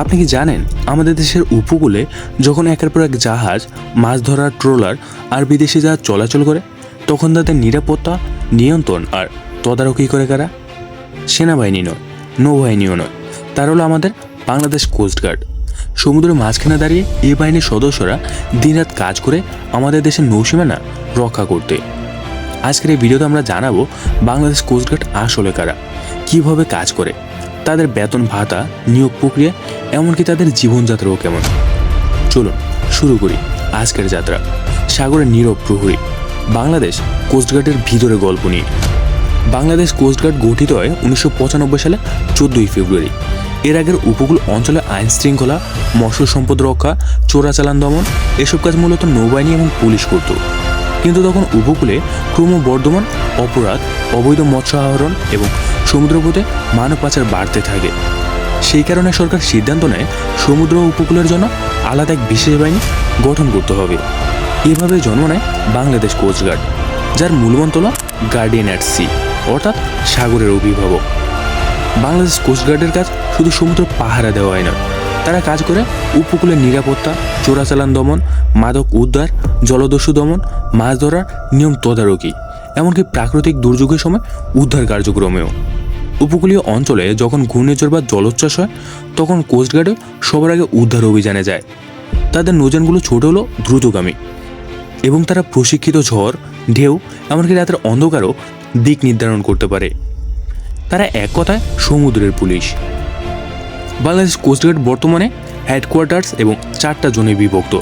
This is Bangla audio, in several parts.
আপনি কি জানেন, আমাদের দেশের উপকূলে যখন একের পর এক জাহাজ, মাছ ধরার ট্রোলার আর বিদেশি জাহাজ চলাচল করে, তখন তাদের নিরাপত্তা, নিয়ন্ত্রণ আর তদারকি করে কারা? সেনাবাহিনী নয়, নৌবাহিনীও নয়। তার হলো আমাদের বাংলাদেশ কোস্টগার্ড সমুদ্রের মাঝখানে দাঁড়িয়ে এই বাহিনীর সদস্যরা দিনরাত কাজ করে আমাদের দেশের নৌসীমানা রক্ষা করতে। আজকের এই ভিডিওতে আমরা জানাব বাংলাদেশ কোস্টগার্ড আসলে কারা, কীভাবে কাজ করে তাদের বেতন ভাতা, নিয়োগ প্রক্রিয়া, এমনকি তাদের জীবনযাত্রাও কেমন? চলুন, শুরু করি আজকের যাত্রা। সাগরের নীরব প্রহরী, বাংলাদেশ কোস্টগার্ডের ভিতরে গল্প নিয়ে। বাংলাদেশ কোস্টগার্ড গঠিত হয় উনিশশো পঁচানব্বই সালে চোদ্দোই ফেব্রুয়ারি। এর আগের উপকূল অঞ্চলে আইন শৃঙ্খলা, মৎস্য সম্পদ রক্ষা চোরাচালান দমন, এসব কাজ মূলত নৌবাহিনী এবং পুলিশ করত। কিন্তু তখন উপকূলে ক্রমবর্ধমান অপরাধ, অবৈধ মৎস্য আহরণ এবং সমুদ্রপথে মানব পাচার বাড়তে থাকে। সেই কারণে সরকার সিদ্ধান্ত নেয়, সমুদ্র উপকূলের জন্য আলাদা এক বিশেষ বাহিনী গঠন করতে হবে। এভাবে জন্ম নেয় বাংলাদেশ কোস্টগার্ড যার মূলমন্ত্র হল গার্ডিয়ান অ্যাট সি অর্থাৎ সাগরের অভিভাবক। বাংলাদেশ কোস্টগার্ডের কাজ শুধু সমুদ্র পাহারা দেওয়া হয় না তারা কাজ করে উপকূলের নিরাপত্তা, চোরাচালান দমন, মাদক উদ্ধার, জলদস্যু দমন, মাছ ধরার নিয়ম তদারকি, এমনকি প্রাকৃতিক দুর্যোগের সময় উদ্ধার কার্যক্রমেও। উপকূলীয় অঞ্চলে যখন ঘূর্ণিঝড় বা জলোচ্ছ্বাস হয়, তখন কোস্টগার্ডে সবার আগে উদ্ধার অভিযানে যায়। তাদের নৌযানগুলো ছোট হলো দ্রুতগামী। এবং তারা প্রশিক্ষিত ঝড়, ঢেউ, এমনকি রাতের অন্ধকারও দিক নির্ধারণ করতে পারে। তারা এক কথায় সমুদ্রের পুলিশ। বাংলাদেশ কোস্টগার্ড বর্তমানে হেডকোয়ার্টার্স এবং চারটা জোনে বিভক্ত।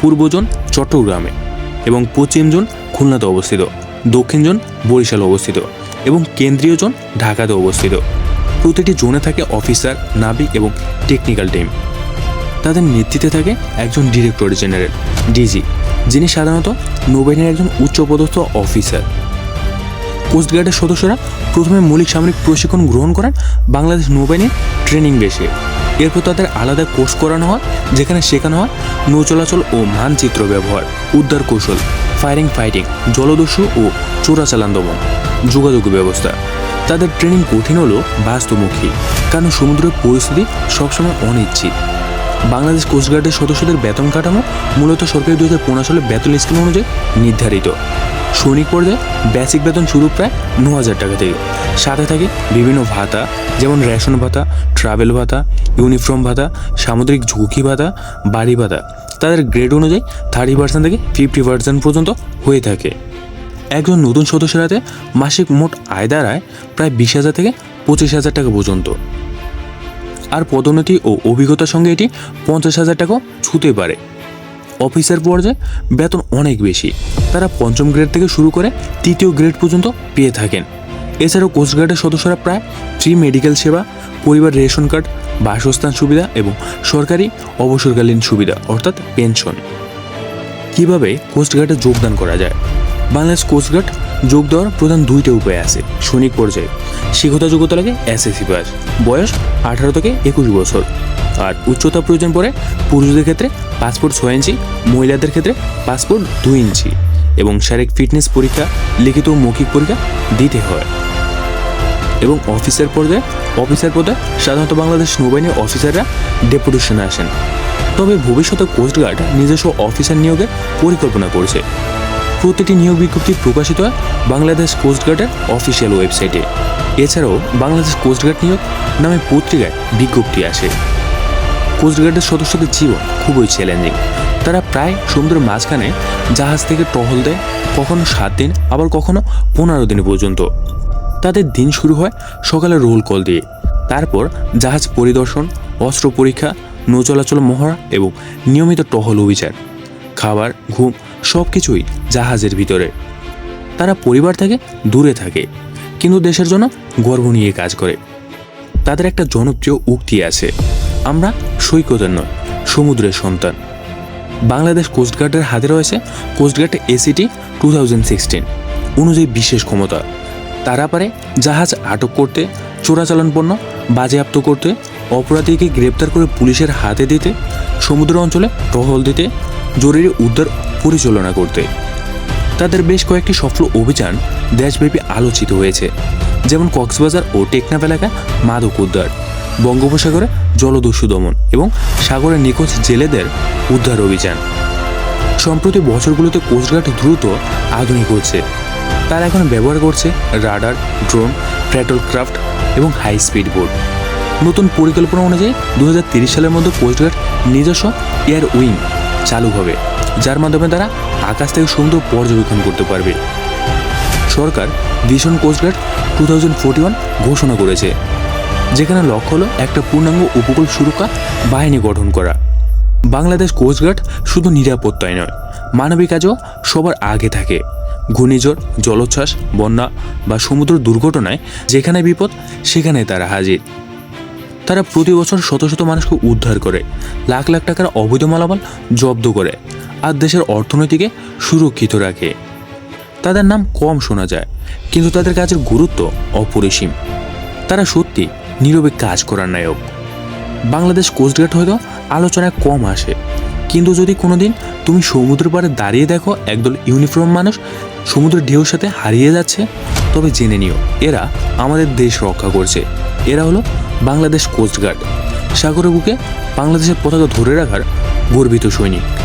পূর্ব জোন চট্টগ্রামে এবং পশ্চিম জোন খুলনাতে অবস্থিত। দক্ষিণ জোন বরিশালে অবস্থিত। এবং কেন্দ্রীয় জোন ঢাকাতে অবস্থিত। প্রতিটি জোনে থাকে অফিসার, নাবিক এবং টেকনিক্যাল টিম তাদের নেতৃত্বে থাকে একজন ডিরেক্টর জেনারেল ডিজি যিনি সাধারণত নৌবাহিনীর একজন উচ্চপদস্থ অফিসার কোস্টগার্ডের সদস্যরা প্রথমে মৌলিক সামরিক প্রশিক্ষণ গ্রহণ করেন বাংলাদেশ নৌবাহিনীর ট্রেনিং বেসে এরপর তাদের আলাদা কোর্স করানো হয়, যেখানে শেখানো হয় নৌ চলাচল ও মানচিত্র ব্যবহার, উদ্ধার কৌশল ফায়ারিং ফাইটিং জলদস্যু ও চোরাচালান দমন। যোগাযোগ ব্যবস্থা। তাদের ট্রেনিং কঠিন হলো বাস্তবমুখী কারণ সমুদ্রের পরিস্থিতি সবসময় অনিশ্চিত। বাংলাদেশ কোস্টগার্ডের সদস্যদের বেতন কাঠামো মূলত সরকারি দু হাজার পনেরো সালে বেতন স্কিম অনুযায়ী নির্ধারিত। সৈনিক পর্যায়ে বেসিক বেতন শুরু প্রায় ন হাজার টাকা থেকে। সাথে থাকে বিভিন্ন ভাতা, যেমন রেশন ভাতা ট্রাভেল ভাতা ইউনিফর্ম ভাতা, সামুদ্রিক ঝুঁকি ভাতা, বাড়ি ভাতা। তাদের গ্রেড অনুযায়ী থার্টি পার্সেন্ট থেকে ফিফটি পার্সেন্ট পর্যন্ত হয়ে থাকে। একজন নতুন সদস্যের হাতে মাসিক মোট আয় দাঁড়ায় প্রায় বিশ হাজার থেকে পঁচিশ হাজার টাকা পর্যন্ত। আর পদোন্নতি ও অভিজ্ঞতার সঙ্গে এটি পঞ্চাশ হাজার টাকাও ছুতে পারে। অফিসার পর্যায়ে বেতন অনেক বেশি। তারা পঞ্চম গ্রেড থেকে শুরু করে তৃতীয় গ্রেড পর্যন্ত পেয়ে থাকেন। এছাড়াও কোস্টগার্ডের সদস্যরা প্রায় ফ্রি মেডিকেল সেবা, পরিবার রেশন কার্ড, বাসস্থান সুবিধা এবং সরকারি অবসরকালীন সুবিধা, অর্থাৎ পেনশন। কীভাবে কোস্টগার্ডে যোগদান করা যায়? বাংলাদেশ কোস্টগার্ড যোগ দেওয়ার প্রধান দুইটা উপায় আছে সৈনিক পর্যায়ে। শিক্ষতা যোগ্যতা লাগে এসএসসি পাস। বয়স আঠারো থেকে একুশ বছর। আর উচ্চতা প্রয়োজন পড়ে পুরুষদের ক্ষেত্রে পাসপোর্ট ছয় ইঞ্চি, মহিলাদের ক্ষেত্রে পাসপোর্ট দুই ইঞ্চি এবং শারীরিক ফিটনেস পরীক্ষা, লিখিত মৌখিক পরীক্ষা দিতে হয়। এবং অফিসার পর্যায়ে অফিসার পদে সাধারণত বাংলাদেশ নৌবাহিনীর অফিসাররা ডেপুটেশনে আসেন। তবে ভবিষ্যতে কোস্টগার্ড নিজস্ব অফিসার নিয়োগের পরিকল্পনা করছে। প্রতিটি নিয়োগ বিজ্ঞপ্তি প্রকাশিত হয় বাংলাদেশ কোস্টগার্ডের অফিসিয়াল ওয়েবসাইটে এছাড়াও বাংলাদেশ কোস্টগার্ড নিয়োগ নামে পত্রিকায় বিজ্ঞপ্তি আসে। কোস্টগার্ডের সদস্যদের জীবন খুবই চ্যালেঞ্জিং তারা প্রায় সমুদ্রের মাঝখানে জাহাজ থেকে টহল দেয়, কখনো সাত দিন, আবার কখনো পনেরো দিন পর্যন্ত। তাদের দিন শুরু হয় সকালে রোল কল দিয়ে। তারপর জাহাজ পরিদর্শন, অস্ত্র পরীক্ষা, নৌ চলাচল মহড়া এবং নিয়মিত টহল অভিযান। খাবার, ঘুম সব কিছুই জাহাজের ভিতরে। তারা পরিবার থেকে দূরে থাকে, কিন্তু দেশের জন্য গর্ব নিয়ে কাজ করে। তাদের একটা জনপ্রিয় উক্তি আছে, আমরা সৈকতের নয় সমুদ্রের সন্তান। বাংলাদেশ কোস্টগার্ডের হাতে রয়েছে coast guard act two thousand sixteen অনুযায়ী বিশেষ ক্ষমতা। তারা পারে জাহাজ আটক করতে, চোরাচালান পণ্য বাজেয়াপ্ত করতে, অপরাধীকে গ্রেপ্তার করে পুলিশের হাতে দিতে, সমুদ্র অঞ্চলে টহল দিতে, জরুরি উদ্ধার পরিচালনা করতে। তাদের বেশ কয়েকটি সফল অভিযান দেশব্যাপী আলোচিত হয়েছে, যেমন কক্সবাজার ও টেকনাফ এলাকা মাদক উদ্ধার, বঙ্গোপসাগরে জলদস্যু দমন এবং সাগরের নিখোঁজ জেলেদের উদ্ধার অভিযান। সম্প্রতি বছরগুলোতে কোস্টগার্ড দ্রুত আধুনিক হচ্ছে। তারা এখন ব্যবহার করছে রাডার, ড্রোন প্যাট্রোল ক্রাফট এবং হাই স্পিড বোট। নতুন পরিকল্পনা অনুযায়ী দু সালের মধ্যে কোস্টগার্ড নিজস্ব এয়ার উইং চালু হবে। যার মাধ্যমে তারা আকাশ থেকে সমুদ্র পর্যবেক্ষণ করতে পারবে। সরকার vision coast guard two thousand forty one ঘোষণা করেছে, যেখানে লক্ষ্য হলো একটা পূর্ণাঙ্গ উপকূল সুরক্ষা বাহিনী গঠন করা। বাংলাদেশ কোস্টগার্ড শুধু নিরাপত্তায় নয়, মানবিক কাজও সবার আগে থাকে। ঘূর্ণিঝড়, জলোচ্ছ্বাস, বন্যা বা সমুদ্র দুর্ঘটনায় যেখানে বিপদ, সেখানে তারা হাজির। তারা প্রতি বছর শত শত মানুষকে উদ্ধার করে, লাখ লাখ টাকার অবৈধ মালামাল জব্দ করে আর দেশের অর্থনীতিকে সুরক্ষিত রাখে। তাদের নাম কম শোনা যায়, কিন্তু তাদের কাজের গুরুত্ব অপরিসীম। তারা সত্যি নীরবে কাজ করার নায়ক। বাংলাদেশ কোস্টগার্ড হয়তো আলোচনায় কম আসে, কিন্তু যদি কোনোদিন তুমি সমুদ্র পাড়ে দাঁড়িয়ে দেখো একদল ইউনিফর্ম মানুষ সমুদ্রের ঢেউর সাথে হারিয়ে যাচ্ছে, তবে জেনে নিও, এরা আমাদের দেশ রক্ষা করছে। এরা হলো বাংলাদেশ কোস্টগার্ড। সাগরের বুকে বাংলাদেশের পতাকা ধরে রাখার গর্বিত সৈনিক।